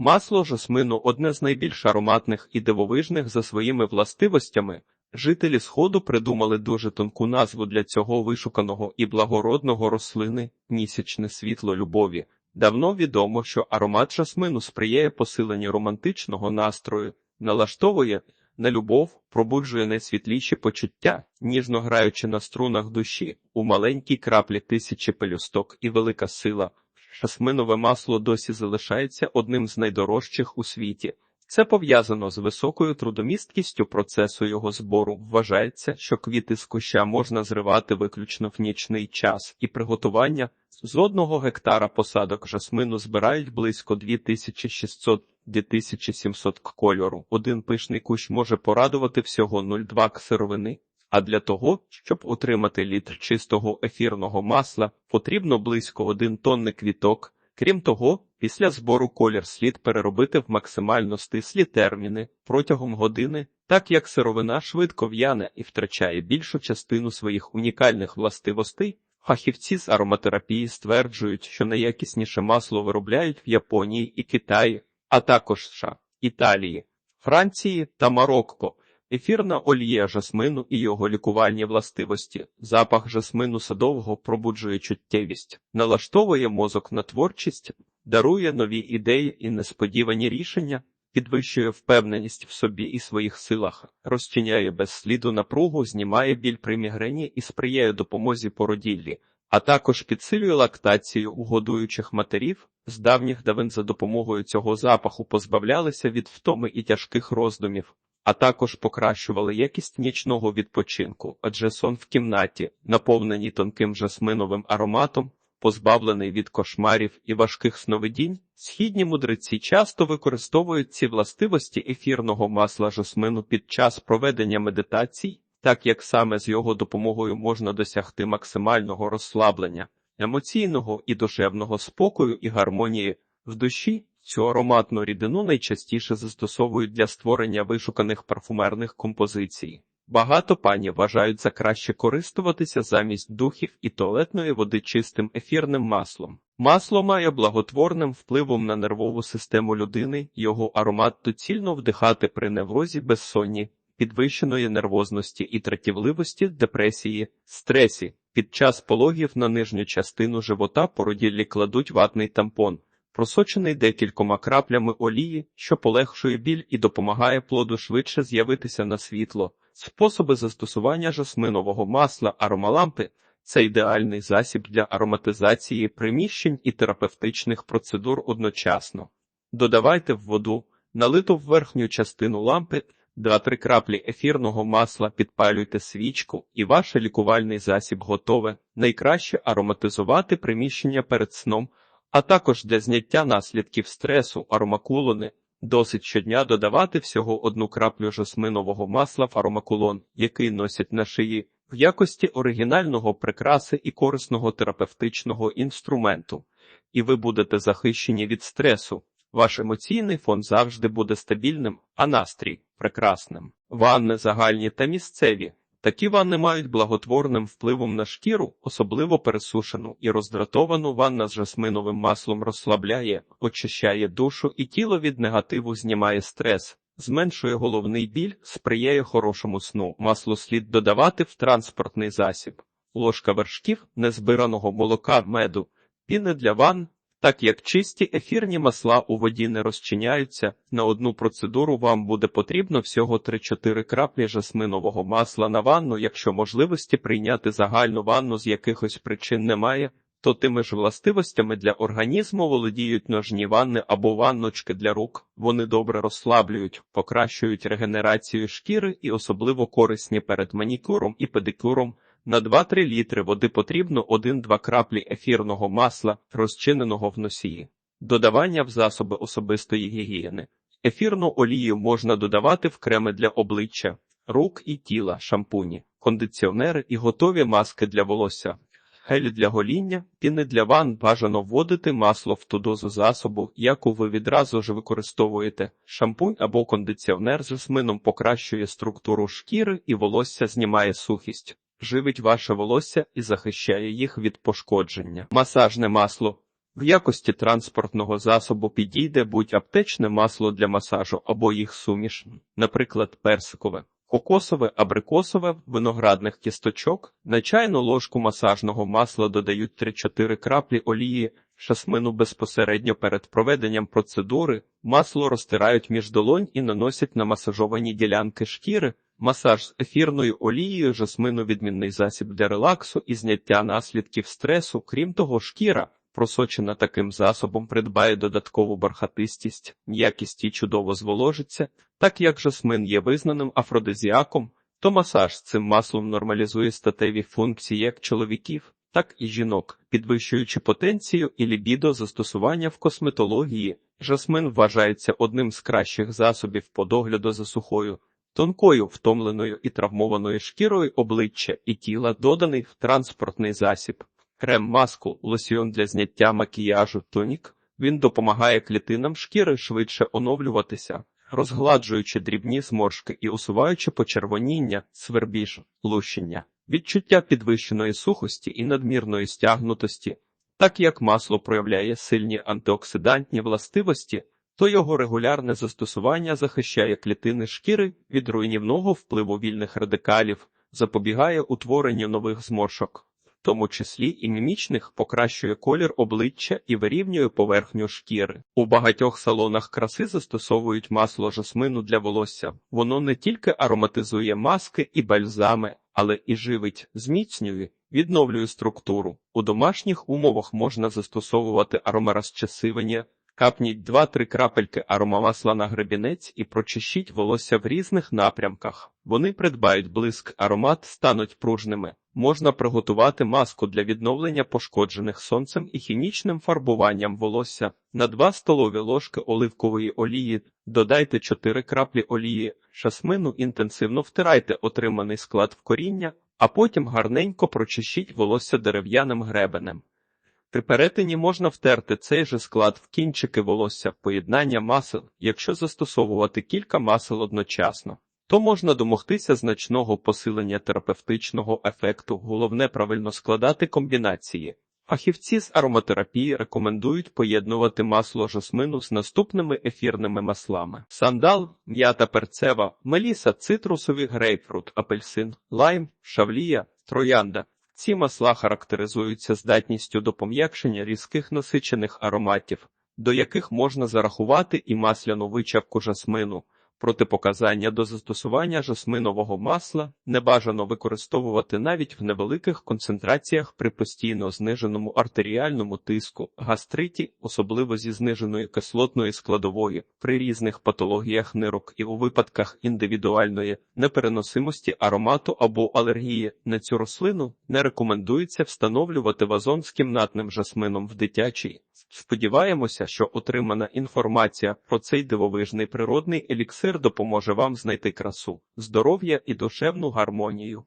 Масло жасмину одне з найбільш ароматних і дивовижних за своїми властивостями. Жителі Сходу придумали дуже тонку назву для цього вишуканого і благородного рослини місячне світло любові. Давно відомо, що аромат жасмину сприяє посиленню романтичного настрою, налаштовує на любов, пробуджує найсвітліші почуття, ніжно граючи на струнах душі, у маленькій краплі тисячі пелюсток і велика сила. Жасминове масло досі залишається одним з найдорожчих у світі. Це пов'язано з високою трудомісткістю процесу його збору. Вважається, що квіти з куща можна зривати виключно в нічний час, і приготування з одного гектара посадок жасмину збирають близько 2600-2700 к кольору. Один пишний кущ може порадувати всього 0,2 к сировини. А для того, щоб отримати літр чистого ефірного масла, потрібно близько 1 тонни квіток. Крім того, після збору колір слід переробити в максимально стислі терміни протягом години, так як сировина швидко в'яне і втрачає більшу частину своїх унікальних властивостей. Фахівці з ароматерапії стверджують, що найякісніше масло виробляють в Японії і Китаї, а також США, Італії, Франції та Марокко. Ефірна олія жасмину і його лікувальні властивості, запах жасмину садового пробуджує чуттєвість, налаштовує мозок на творчість, дарує нові ідеї і несподівані рішення, підвищує впевненість в собі і своїх силах, розчиняє без сліду напругу, знімає біль при мігрені і сприяє допомозі породіллі, а також підсилює лактацію у годуючих матерів. З давніх давин за допомогою цього запаху позбавлялися від втоми і тяжких роздумів а також покращували якість нічного відпочинку, адже сон в кімнаті, наповненій тонким жасминовим ароматом, позбавлений від кошмарів і важких сновидінь, східні мудреці часто використовують ці властивості ефірного масла жасмину під час проведення медитацій, так як саме з його допомогою можна досягти максимального розслаблення, емоційного і душевного спокою і гармонії в душі. Цю ароматну рідину найчастіше застосовують для створення вишуканих парфумерних композицій. Багато пані вважають за краще користуватися замість духів і туалетної води чистим ефірним маслом. Масло має благотворним впливом на нервову систему людини, його аромат доцільно вдихати при неврозі безсонні, підвищеної нервозності і тратівливості, депресії, стресі. Під час пологів на нижню частину живота породіллі кладуть ватний тампон просочений декількома краплями олії, що полегшує біль і допомагає плоду швидше з'явитися на світло. Способи застосування жасминового масла аромалампи це ідеальний засіб для ароматизації приміщень і терапевтичних процедур одночасно. Додавайте в воду, налиту в верхню частину лампи, 2-3 краплі ефірного масла, підпалюйте свічку, і ваш лікувальний засіб готове. Найкраще ароматизувати приміщення перед сном а також для зняття наслідків стресу, аромакулони. Досить щодня додавати всього одну краплю жасминового масла в аромакулон, який носять на шиї, в якості оригінального прикраси і корисного терапевтичного інструменту, і ви будете захищені від стресу. Ваш емоційний фон завжди буде стабільним, а настрій прекрасним. Ванни загальні та місцеві. Такі ванни мають благотворним впливом на шкіру, особливо пересушену і роздратовану ванна з жасминовим маслом розслабляє, очищає душу і тіло від негативу знімає стрес, зменшує головний біль, сприяє хорошому сну. Масло слід додавати в транспортний засіб, ложка вершків, незбираного молока, меду, піни для ванн, так як чисті ефірні масла у воді не розчиняються, на одну процедуру вам буде потрібно всього 3-4 краплі жасминового масла на ванну, якщо можливості прийняти загальну ванну з якихось причин немає, то тими ж властивостями для організму володіють ножні ванни або ванночки для рук. Вони добре розслаблюють, покращують регенерацію шкіри і особливо корисні перед манікюром і педикюром. На 2-3 літри води потрібно 1-2 краплі ефірного масла, розчиненого в носії. Додавання в засоби особистої гігієни. Ефірну олію можна додавати в креми для обличчя, рук і тіла, шампуні, кондиціонери і готові маски для волосся. Гель для гоління, піни для ван бажано вводити масло в ту дозу засобу, яку ви відразу ж використовуєте. Шампунь або кондиціонер з жасмином покращує структуру шкіри і волосся знімає сухість живить ваше волосся і захищає їх від пошкодження. Масажне масло В якості транспортного засобу підійде будь-аптечне масло для масажу або їх суміш, наприклад, персикове, кокосове, абрикосове, виноградних кісточок. На чайну ложку масажного масла додають 3-4 краплі олії, шасмину безпосередньо перед проведенням процедури. Масло розтирають між долонь і наносять на масажовані ділянки шкіри. Масаж з ефірною олією жасмину відмінний засіб для релаксу і зняття наслідків стресу. Крім того, шкіра, просочена таким засобом, придбає додаткову бархатистість, м'якість і чудово зволожиться. Так як жасмин є визнаним афродизіаком, то масаж з цим маслом нормалізує статеві функції як чоловіків, так і жінок, підвищуючи потенцію і лібідо застосування в косметології. Жасмин вважається одним з кращих засобів по догляду за сухою, тонкою, втомленою і травмованою шкірою обличчя і тіла, доданий в транспортний засіб. Крем маску, лосьйон для зняття макіяжу, тонік. Він допомагає клітинам шкіри швидше оновлюватися, розгладжуючи дрібні зморшки і усуваючи почервоніння, свербіж, лущення, відчуття підвищеної сухості і надмірної стягнутості. Так як масло проявляє сильні антиоксидантні властивості, то його регулярне застосування захищає клітини шкіри від руйнівного впливу вільних радикалів, запобігає утворенню нових зморшок в тому числі і мімічних, покращує колір обличчя і вирівнює поверхню шкіри. У багатьох салонах краси застосовують масло жасмину для волосся. Воно не тільки ароматизує маски і бальзами, але і живить, зміцнює, відновлює структуру. У домашніх умовах можна застосовувати аромарозчасивання, Капніть 2-3 крапельки аромамасла на гребінець і прочищіть волосся в різних напрямках. Вони придбають блиск, аромат стануть пружними. Можна приготувати маску для відновлення пошкоджених сонцем і хімічним фарбуванням волосся. На 2 столові ложки оливкової олії додайте 4 краплі олії, шасмину інтенсивно втирайте отриманий склад в коріння, а потім гарненько прочищіть волосся дерев'яним гребенем. При перетині можна втерти цей же склад в кінчики волосся, поєднання масел, якщо застосовувати кілька масел одночасно, то можна домогтися значного посилення терапевтичного ефекту, головне правильно складати комбінації. Фахівці з ароматерапії рекомендують поєднувати масло жасмину з наступними ефірними маслами: сандал, м'ята перцева, меліса, цитрусовий грейпфрут, апельсин, лайм, шавлія, троянда. Ці масла характеризуються здатністю до пом'якшення різких насичених ароматів, до яких можна зарахувати і масляну вичавку жасмину. Протипоказання до застосування жасминового масла не бажано використовувати навіть в невеликих концентраціях при постійно зниженому артеріальному тиску, гастриті, особливо зі зниженою кислотної складової, при різних патологіях нирок і у випадках індивідуальної непереносимості аромату або алергії на цю рослину не рекомендується встановлювати вазон з кімнатним жасмином в дитячій. Сподіваємося, що отримана інформація про цей дивовижний природний еліксир допоможе вам знайти красу, здоров'я і душевну гармонію.